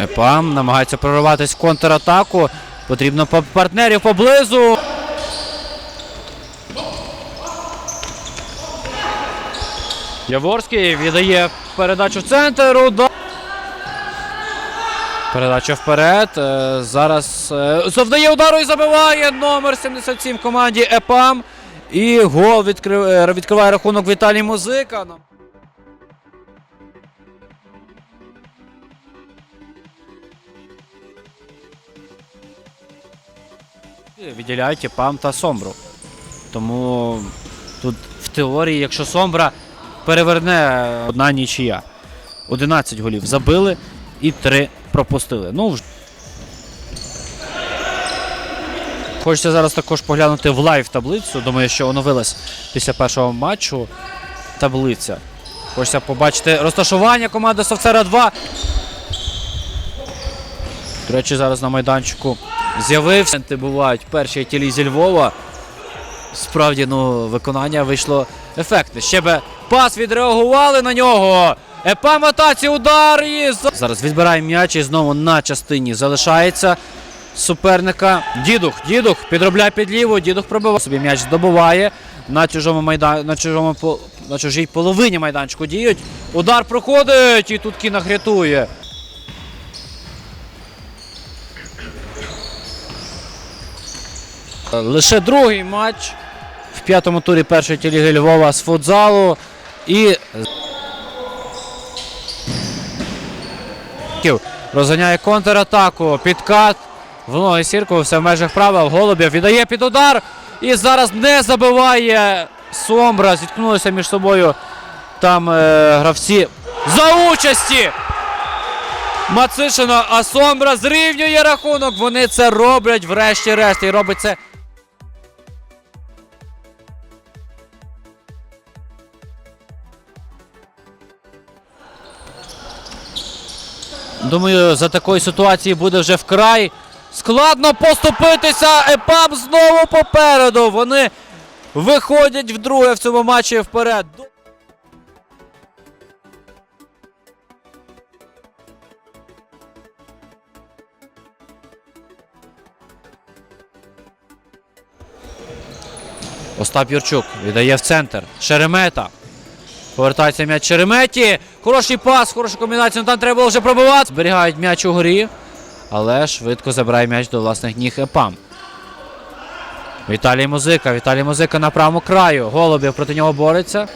Епам намагається прорватися в контратаку. Потрібно партнерів поблизу. Яворський віддає передачу в центр. Передача вперед. Е, Зараз е, завдає удару і забиває номер 77 в команді ЕПАМ. І гол е, відкриває рахунок Віталій Музика. Відділяють ЕПАМ та Сомбру. Тому тут в теорії, якщо Сомбра переверне одна нічия. 11 голів забили і 3 пропустили. Ну, Хочеться зараз також поглянути в лайв таблицю. Думаю, що оновилась після першого матчу таблиця. Хочеться побачити розташування команди Совцера 2. До речі, зараз на майданчику з'явився. Бувають перші тілі зі Львова. Справді, ну, виконання вийшло ефектне. Ще би пас відреагували на нього. Епа матаці удар і зараз відбирає м'яч і знову на частині залишається суперника. Дідух, дідух підробляє під ліву, дідух пробиває собі м'яч здобуває. На чужому майдан, на чужому на чужій половині майданчику діють. Удар проходить і тут кінах рятує. Лише другий матч в п'ятому турі першої ліги Львова з футзалу. І розганяє контратаку. Підкат в ноги Сіркова, все в межах правил. Голубів віддає під удар. І зараз не забиває Сомбра. Зіткнулися між собою там е, гравці за участі. Мацишина, а Сомбра зрівнює рахунок. Вони це роблять врешті-решт. І робить це Думаю, за такої ситуації буде вже вкрай складно поступитися. ЕПАМ знову попереду. Вони виходять вдруге в цьому матчі вперед. Остап Юрчук віддає в центр. Шеремета. Повертається м'яч Череметі. Хороший пас, хороша комбінація. Ну, там треба було вже пробивати. Зберігають м'яч у горі. Але швидко забирає м'яч до власних ніг ЕПАМ. Віталій Музика. Віталій Музика на правому краю. Голубів проти нього бореться.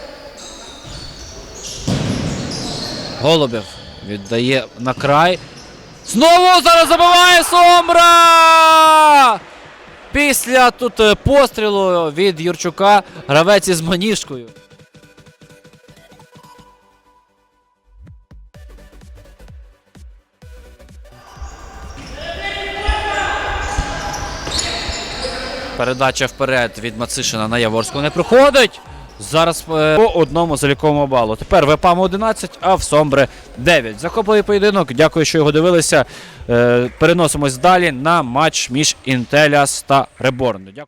Голубів віддає на край. Знову зараз забиває Сомбра! Після тут е, пострілу від Юрчука гравець із маніжкою. Передача вперед від Мацишина на Яворську не проходить. Зараз е, по одному заліковому балу. Тепер в ЕПАМ 11, а в Сомбре 9. Захопливий поєдинок. Дякую, що його дивилися. Е, переносимось далі на матч між Інтеліас та Реборн. Дякую.